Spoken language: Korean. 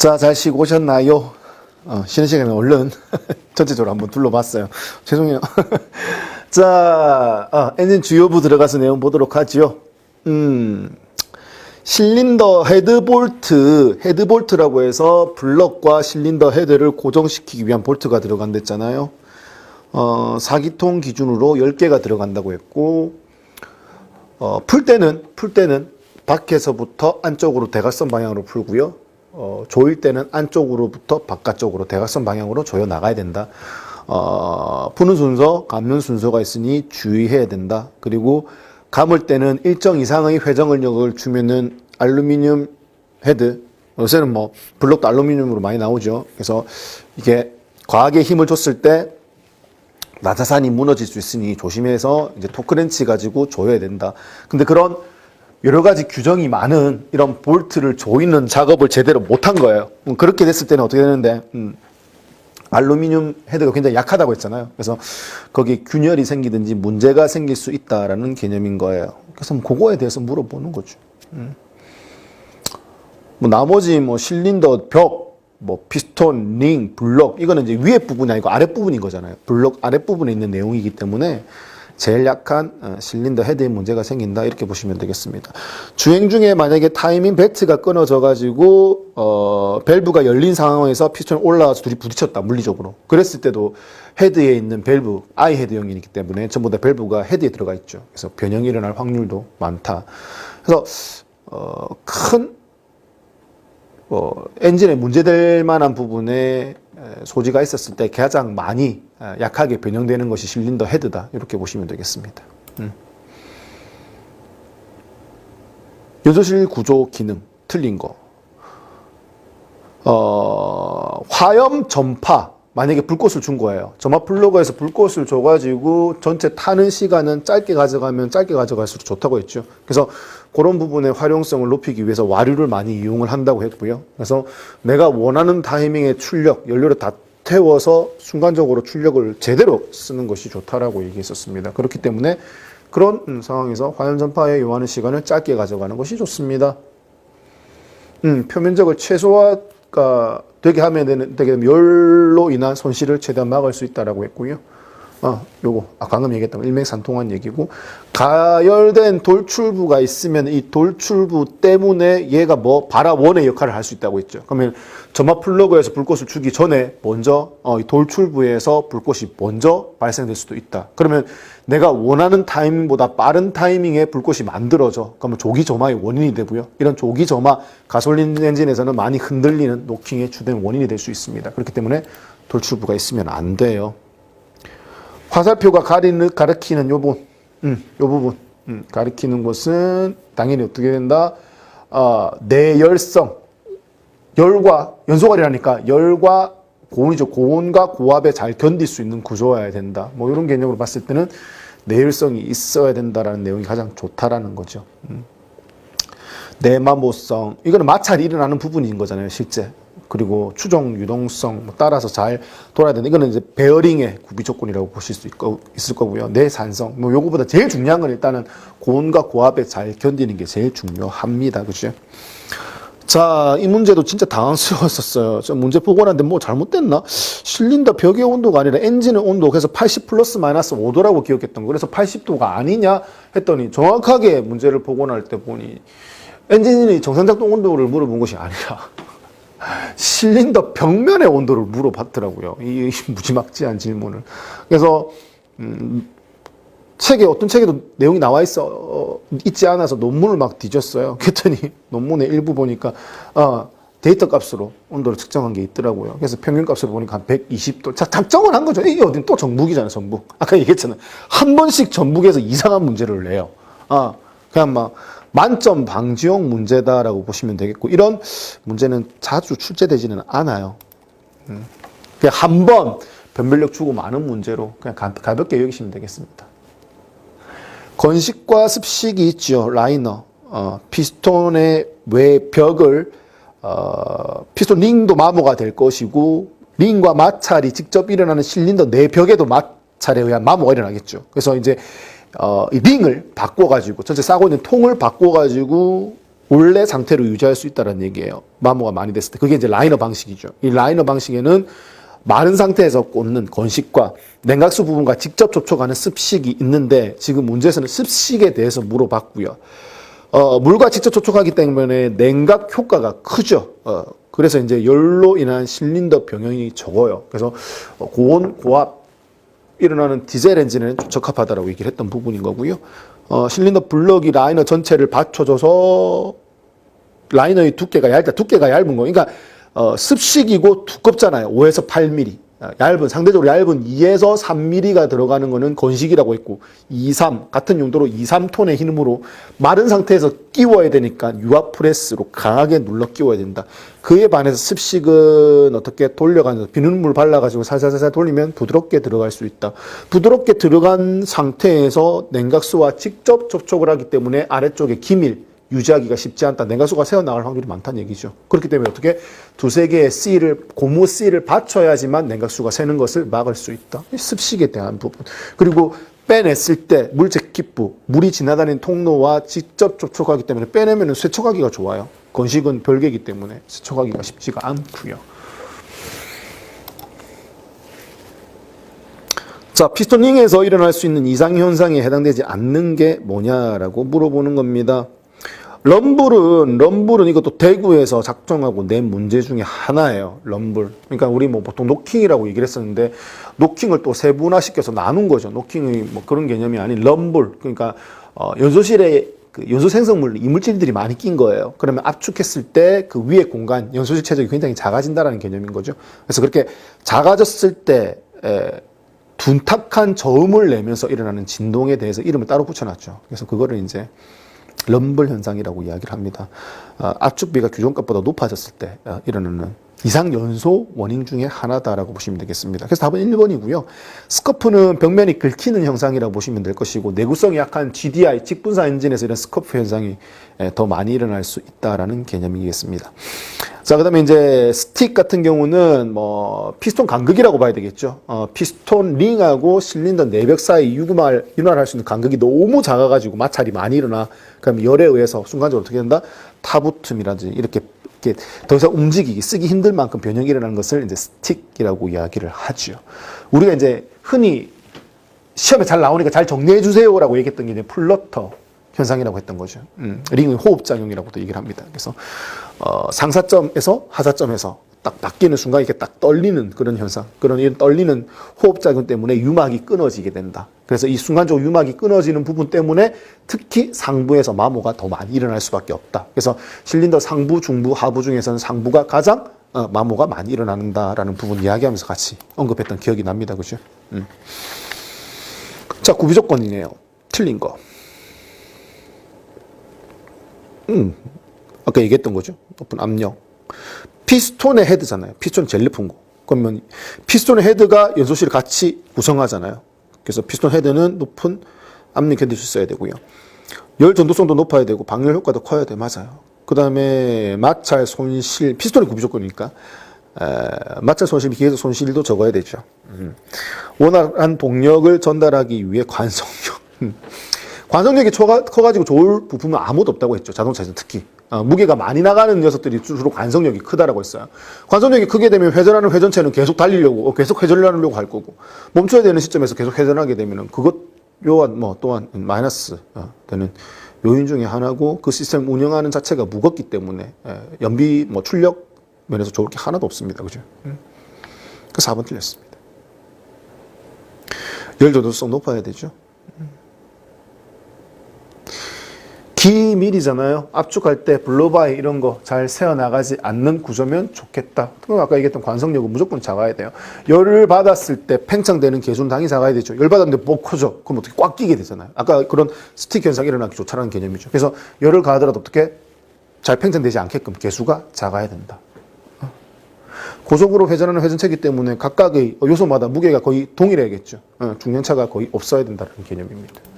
자, 잘 쉬고 오셨나요? 어, 쉬는 시간에 얼른 전체적으로 한번 둘러봤어요. 죄송해요. 자, 아, 엔진 주요부 들어가서 내용 보도록 하지요. 음, 실린더 헤드 볼트, 헤드 볼트라고 해서 블럭과 실린더 헤드를 고정시키기 위한 볼트가 들어간댔잖아요. 어, 4기통 기준으로 10개가 들어간다고 했고, 어, 풀 때는, 풀 때는 밖에서부터 안쪽으로 대각선 방향으로 풀고요. 어, 조일 때는 안쪽으로부터 바깥쪽으로 대각선 방향으로 조여 나가야 된다. 어, 푸는 순서, 감는 순서가 있으니 주의해야 된다. 그리고 감을 때는 일정 이상의 회전력을 주면은 알루미늄 헤드, 요새는 뭐 블록도 알루미늄으로 많이 나오죠. 그래서 이게 과하게 힘을 줬을 때 나사산이 무너질 수 있으니 조심해서 이제 토크렌치 가지고 조여야 된다. 근데 그런 여러 가지 규정이 많은 이런 볼트를 조이는 작업을 제대로 못한 거예요. 음, 그렇게 됐을 때는 어떻게 되는데, 음, 알루미늄 헤드가 굉장히 약하다고 했잖아요. 그래서 거기 균열이 생기든지 문제가 생길 수 있다라는 개념인 거예요. 그래서 뭐 그거에 대해서 물어보는 거죠. 음. 뭐 나머지 뭐 실린더 벽, 뭐 피스톤, 링, 블럭 이거는 이제 위에 부분이 아니고 아랫 부분인 거잖아요. 블럭 아랫 부분에 있는 내용이기 때문에 제일 약한 어, 실린더 헤드에 문제가 생긴다 이렇게 보시면 되겠습니다. 주행 중에 만약에 타이밍 벨트가 끊어져 가지고 어 밸브가 열린 상황에서 피스톤이 올라와서 둘이 부딪혔다 물리적으로. 그랬을 때도 헤드에 있는 밸브 아이 헤드형이기 때문에 전부 다 밸브가 헤드에 들어가 있죠. 그래서 변형이 일어날 확률도 많다. 그래서 어 큰 어, 엔진에 문제될 만한 부분에 에, 소지가 있었을 때 가장 많이 어, 약하게 변형되는 것이 실린더 헤드다. 이렇게 보시면 되겠습니다. 음. 요조실 구조 기능 틀린 거. 어, 화염 전파. 만약에 불꽃을 준 거예요. 점화 플러그에서 불꽃을 줘가지고 전체 타는 시간은 짧게 가져가면 짧게 가져갈수록 좋다고 했죠. 그래서 그런 부분의 활용성을 높이기 위해서 와류를 많이 이용을 한다고 했고요. 그래서 내가 원하는 타이밍에 출력, 연료를 다 태워서 순간적으로 출력을 제대로 쓰는 것이 좋다라고 얘기했었습니다. 그렇기 때문에 그런 음, 상황에서 화염 전파에 요하는 시간을 짧게 가져가는 것이 좋습니다. 음, 표면적을 최소화 가 되게 하면 되는, 되게 되면 열로 인한 손실을 최대한 막을 수 있다라고 했고요. 아, 요거, 아, 방금 얘기했던 일맥상통한 얘기고, 가열된 돌출부가 있으면 이 돌출부 때문에 얘가 뭐, 바라원의 역할을 할 수 있다고 했죠. 그러면 점화 플러그에서 불꽃을 주기 전에 먼저, 어, 이 돌출부에서 불꽃이 먼저 발생될 수도 있다. 그러면 내가 원하는 타이밍보다 빠른 타이밍에 불꽃이 만들어져. 그러면 조기 점화의 원인이 되고요. 이런 조기 점화, 가솔린 엔진에서는 많이 흔들리는 노킹의 주된 원인이 될 수 있습니다. 그렇기 때문에 돌출부가 있으면 안 돼요. 화살표가 가리는, 가리키는 요 부분, 음, 요 부분, 음, 가리키는 것은 당연히 어떻게 된다? 어, 내열성, 열과 연소관이라니까 열과 고온이죠. 고온과 고압에 잘 견딜 수 있는 구조여야 된다. 뭐 이런 개념으로 봤을 때는 내열성이 있어야 된다라는 내용이 가장 좋다라는 거죠. 음. 내마모성 이거는 마찰이 일어나는 부분인 거잖아요, 실제. 그리고 추종 유동성 뭐 따라서 잘 돌아야 되는 이거는 이제 베어링의 구비 조건이라고 보실 수 있고, 있을 거고요. 내산성 뭐 요거보다 제일 중요한 건 일단은 고온과 고압에 잘 견디는 게 제일 중요합니다. 그죠? 자, 이 문제도 진짜 당황스러웠었어요. 저 문제 보고 났는데 뭐 잘못됐나? 실린더 벽의 온도가 아니라 엔진의 온도, 그래서 80 플러스 마이너스 5도라고 기억했던 거. 그래서 80도가 아니냐 했더니 정확하게 문제를 보고 날 때 보니 엔진이 정상작동 온도를 물어본 것이 아니라 실린더 벽면의 온도를 물어봤더라고요. 이 무지막지한 질문을. 그래서, 음, 책에 어떤 책에도 내용이 나와 있어 어, 있지 않아서 논문을 막 뒤졌어요. 그랬더니 논문의 일부 보니까 어, 데이터 값으로 온도를 측정한 게 있더라고요. 그래서 평균 값으로 보니까 한 120도. 자, 작정을 한 거죠. 이게 어딘 또 정북이잖아요, 정북. 아까 얘기했잖아요. 한 번씩 정북에서 이상한 문제를 내요. 아, 그냥 막 만점 방지용 문제다라고 보시면 되겠고 이런 문제는 자주 출제되지는 않아요. 음. 그냥 한 번 변별력 주고 많은 문제로 그냥 가, 가볍게 여기시면 되겠습니다. 건식과 습식이 있죠. 라이너. 어, 피스톤의 외 벽을 어, 피스톤 링도 마모가 될 것이고 링과 마찰이 직접 일어나는 실린더 내 벽에도 마찰에 의한 마모가 일어나겠죠. 그래서 이제 어, 이 링을 바꿔가지고 전체 싸고 있는 통을 바꿔가지고 원래 상태로 유지할 수 있다는 얘기예요. 마모가 많이 됐을 때. 그게 이제 라이너 방식이죠. 이 라이너 방식에는 마른 상태에서 꽂는 건식과 냉각수 부분과 직접 접촉하는 습식이 있는데 지금 문제에서는 습식에 대해서 물어봤고요. 어, 물과 직접 접촉하기 때문에 냉각 효과가 크죠. 어, 그래서 이제 열로 인한 실린더 병형이 적어요. 그래서 어, 고온, 고압 일어나는 디젤 엔진에는 적합하다라고 얘기를 했던 부분인 거고요. 어, 실린더 블럭이 라이너 전체를 받쳐줘서 라이너의 두께가 얇다. 두께가 얇은 거. 그러니까 어, 습식이고 두껍잖아요. 5에서 8mm. 아, 얇은 상대적으로 얇은 2에서 3mm가 들어가는 거는 건식이라고 했고 2, 3 같은 용도로 2, 3톤의 힘으로 마른 상태에서 끼워야 되니까 유압 프레스로 강하게 눌러 끼워야 된다. 그에 반해서 습식은 어떻게 돌려가면서 비눗물 발라가지고 살살살살 돌리면 부드럽게 들어갈 수 있다. 부드럽게 들어간 상태에서 냉각수와 직접 접촉을 하기 때문에 아래쪽에 기밀 유지하기가 쉽지 않다. 냉각수가 새어나갈 확률이 많다는 얘기죠. 그렇기 때문에 어떻게 두세 개의 C를, 고무 C를 받쳐야지만 냉각수가 새는 것을 막을 수 있다. 이 습식에 대한 부분. 그리고 빼냈을 때 물체 기부, 물이 지나다니는 통로와 직접 접촉하기 때문에 빼내면 세척하기가 좋아요. 건식은 별개이기 때문에 세척하기가 쉽지가 않고요. 자, 피스토닝에서 일어날 수 있는 이상 현상에 해당되지 않는 게 뭐냐라고 물어보는 겁니다. 럼블은 럼블은 이것도 대구에서 작정하고 낸 문제 중에 하나예요. 럼블. 그러니까 우리 뭐 보통 노킹이라고 얘기를 했었는데 노킹을 또 세분화시켜서 나눈 거죠. 노킹이 뭐 그런 개념이 아닌 럼블. 그러니까 어, 연소실에 그 연소 생성물 이물질들이 많이 낀 거예요. 그러면 압축했을 때 그 위에 공간 연소실 체적이 굉장히 작아진다라는 개념인 거죠. 그래서 그렇게 작아졌을 때 에, 둔탁한 저음을 내면서 일어나는 진동에 대해서 이름을 따로 붙여놨죠. 그래서 그거를 이제 럼블 현상이라고 이야기를 합니다. 어, 압축비가 규정값보다 높아졌을 때 어, 일어나는 이상 연소 원인 중에 하나다라고 보시면 되겠습니다. 그래서 답은 1번이고요. 스커프는 벽면이 긁히는 현상이라고 보시면 될 것이고 내구성이 약한 GDI 직분사 엔진에서 이런 스커프 현상이 에, 더 많이 일어날 수 있다라는 개념이겠습니다. 자, 그 다음에 이제 스틱 같은 경우는 뭐 피스톤 간극이라고 봐야 되겠죠. 어, 피스톤 링하고 실린더 내벽 사이 유구말 윤활할 수 있는 간극이 너무 작아가지고 마찰이 많이 일어나. 그럼 열에 의해서 순간적으로 어떻게 된다? 타부틈이라든지 이렇게 이렇게 더 이상 움직이기 쓰기 힘들 만큼 변형이 일어나는 것을 이제 스틱이라고 이야기를 하죠. 우리가 이제 흔히 시험에 잘 나오니까 잘 정리해 주세요라고 얘기했던 게 이제 플러터 현상이라고 했던 거죠. 음, 링의 호흡 작용이라고도 얘기를 합니다. 그래서 어, 상사점에서 하사점에서 딱 바뀌는 순간 이렇게 딱 떨리는 그런 현상, 그런 이런 떨리는 호흡 작용 때문에 유막이 끊어지게 된다. 그래서 이 순간적으로 유막이 끊어지는 부분 때문에 특히 상부에서 마모가 더 많이 일어날 수밖에 없다. 그래서 실린더 상부, 중부, 하부 중에서는 상부가 가장 어, 마모가 많이 일어난다라는 부분 이야기하면서 같이 언급했던 기억이 납니다. 그죠? 음. 자, 구비 조건이네요. 틀린 거. 음, 아까 얘기했던 거죠. 높은 압력. 피스톤의 헤드잖아요. 피스톤 거. 그러면 피스톤의 헤드가 연소실을 같이 구성하잖아요. 그래서 피스톤 헤드는 높은 압력 견딜 수 있어야 되고요. 열 전도성도 높아야 되고 방열 효과도 커야 돼. 맞아요. 그 다음에 마찰 손실, 피스톤이 구비 조건이니까 에, 마찰 손실, 기계적 손실도 적어야 되죠. 음. 원활한 동력을 전달하기 위해 관성력. 음. 관성력이 커가지고 좋을 부품은 아무도 없다고 했죠. 자동차에서 특히. 어, 무게가 많이 나가는 녀석들이 주로 관성력이 크다라고 했어요. 관성력이 크게 되면 회전하는 회전체는 계속 달리려고, 어, 계속 회전을 하려고 할 거고, 멈춰야 되는 시점에서 계속 회전하게 되면은 그것 요한 뭐 또한 마이너스 어, 되는 요인 중에 하나고 그 시스템 운영하는 자체가 무겁기 때문에 예, 연비 뭐 출력 면에서 좋을 게 하나도 없습니다. 그죠? 음. 그 4번 틀렸습니다. 열 조도성 높아야 되죠. 기밀이잖아요. 압축할 때 블로바이 이런 거잘 새어나가지 않는 구조면 좋겠다. 아까 얘기했던 관성력은 무조건 작아야 돼요. 열을 받았을 때 팽창되는 개수는 당연히 작아야 되죠. 열 받았는데 못 커져. 그럼 어떻게 꽉 끼게 되잖아요. 아까 그런 스틱 현상이 일어나기 좋다는 개념이죠. 그래서 열을 가하더라도 어떻게 잘 팽창되지 않게끔 개수가 작아야 된다. 고속으로 회전하는 회전체이기 때문에 각각의 요소마다 무게가 거의 동일해야겠죠. 어, 중량차가 거의 없어야 된다는 개념입니다.